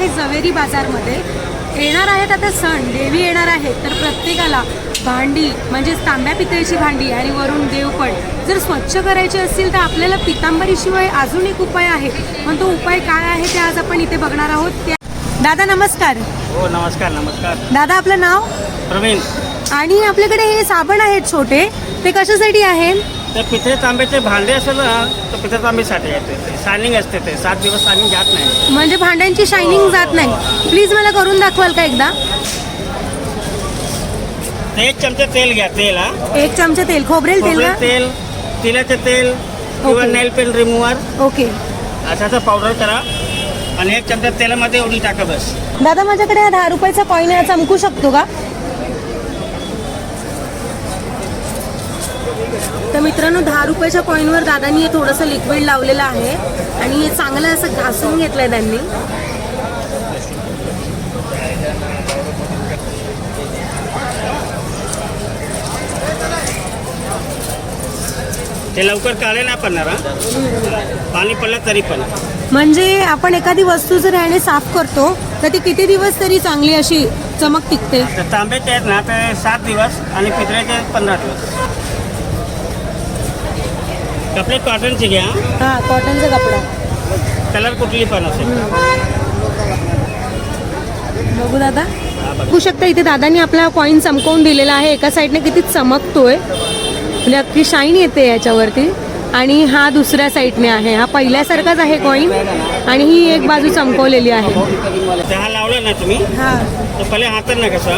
आहे जवेरी बाजारमध्ये. येणार आहेत आता सण देवी येणार आहेत. तर प्रत्येकाला भांडी म्हणजेच तांब्या पितळीची भांडी आणि वरून देवपण जर स्वच्छ करायची असतील तर आपल्याला पितांबरीशिवाय अजून एक उपाय आहे. पण तो उपाय काय आहे ते आज आपण इथे बघणार आहोत. त्या दादा नमस्कार. हो नमस्कार नमस्कार. दादा आपलं नाव? प्रवीण. आणि आपल्याकडे हे साबण आहेत छोटे. ते कशासाठी आहे? ते पितळे तांब्याचे भांडे असेल ना तर पितळे तांब्यासाठी येते. ते शायनिंग असते ते. सात दिवस शायनिंग जात नाही. म्हणजे भांड्यांची शायनिंग जात नाही. प्लीज मला करून दाखवाल का एकदा? ते एक चमचे तेल घ्या तेल हा. एक चमचा तेल. खोबरेल तेल खोबरेल का? तेल तिळाचं तेल किंवा okay. Nail paint remover. Okay. अशाचं powder करा आणि एक चमचा तेलामध्ये उडी टाका बस. दादा माझ्याकडे हा दहा रुपयाचा कॉईन आहे. चमकू शकतो का? तर मित्रांनो दहा रुपयाच्या कॉईनवर दादानी हे थोडंसं लिक्विड लावलेलं आहे. आणि हे चांगलं असं घासून घेतलंय त्यांनी. ते लवकर काळे नाही पडणार पाणी पडलं तरी पण. म्हणजे आपण एखादी वस्तू जर याने साफ करतो तर ती किती दिवस तरी चांगली अशी चमक टिकते? तर तांब्याचे आहेत ना ते सात दिवस आणि पितळेचे पंधरा दिवस. कपडे कॉटनचे घ्या. हा कॉटनचा कपडा. कलर कुठली पण असेल. बघू दादा. बघा. शकता इथे दादानी आपला कॉईन चमकवून दिलेला आहे. एका साईडने किती चमकतोय. म्हणजे अख्खी शाईन येते याच्यावरती. आणि हा दुसऱ्या साईडने आहे. हा पहिल्यासारखाच आहे कॉईन आणि ही एक बाजू चमकवलेली आहे. हा लावला ना तुम्ही? हा. तर पहिले हातांना कसं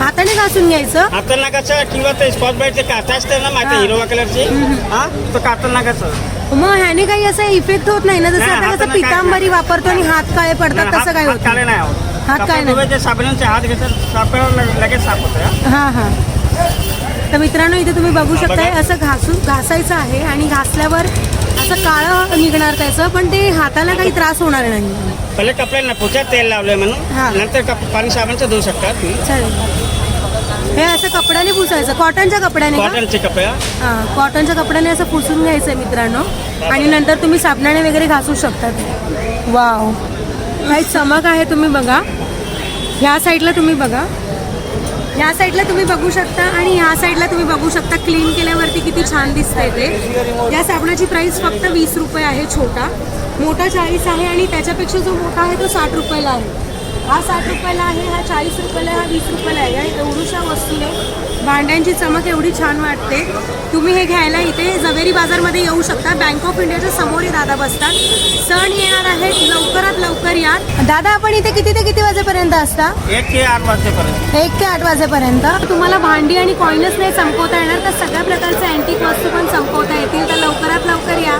हाताने घासून घ्यायचं हातांना कसं किंवा ते स्कॉच ब्राईटचे काचा असते ना माहिती हा. हिरवा कलरची हा तो कातांना कसं मग ह्याने काही असं इफेक्ट होत नाही ना जसं नाही, आता कसं काय- पितांबरी वापरतो आणि हात काळे पडतात तसं काय होत काळे नाही. नाही होत काय नाही. साबणाचे हात घेतात सापळा लगेच साफ होतं हा. हा हा तर मित्रांनो इथे तुम्ही बघू शकताय बघा. असं घासून घासायचं आहे आणि घासल्यावर असं काळं निघणार त्याचं पण ते हाताला काही त्रास होणार नाही. पहिले कपड्यांना पुढच्या तेल लावलंय हा. म्हणून नंतर कप- पाणी साबणचं धुवू शकतात. चालेल हे असं कपड्याने पुसायचं कॉटनच्या कपड्याने का? कॉटनचे कपडे हा. हा कॉटनच्या कपड्याने असं पुसून घ्यायचं मित्रांनो. आणि नंतर तुम्ही साबणाने वगैरे घासू शकतात. वाव. काही चमक आहे तुम्ही बघा. ह्या साईडला तुम्ही बघा. ह्या साईडला तुम्ही बघू शकता आणि ह्या साईडला तुम्ही बघू शकता क्लीन केल्यावरती किती छान दिसतंय ते. या साबणाची प्राइस फक्त वीस रुपये आहे छोटा. मोठा चाळीस आहे आणि त्याच्यापेक्षा जो मोठा आहे तो साठ रुपयाला आहे. हा साठ रुपयाला आहे हा चाळीस रुपयाला हा वीस रुपयाला आहे. या एवढूशा वस्तूने भांड्यांची चमक एवढी छान वाटते. तुम्ही हे घ्यायला इथे सोनेरी बाजारमध्ये येऊ शकता. बँक ऑफ इंडियाच्या समोर दादा बसतात. सण येणार आहे लवकरात लवकर या. दादा आपण इथे किती ते किती वाजेपर्यंत असता? एक ते आठ वाजेपर्यंत. एक ते आठ वाजेपर्यंत. तुम्हाला भांडी आणि कॉईनच नाही संपवता येणार तर सगळ्या प्रकारचे अँटिक वस्तू पण संपवता येतील. तर लवकरात लवकर या.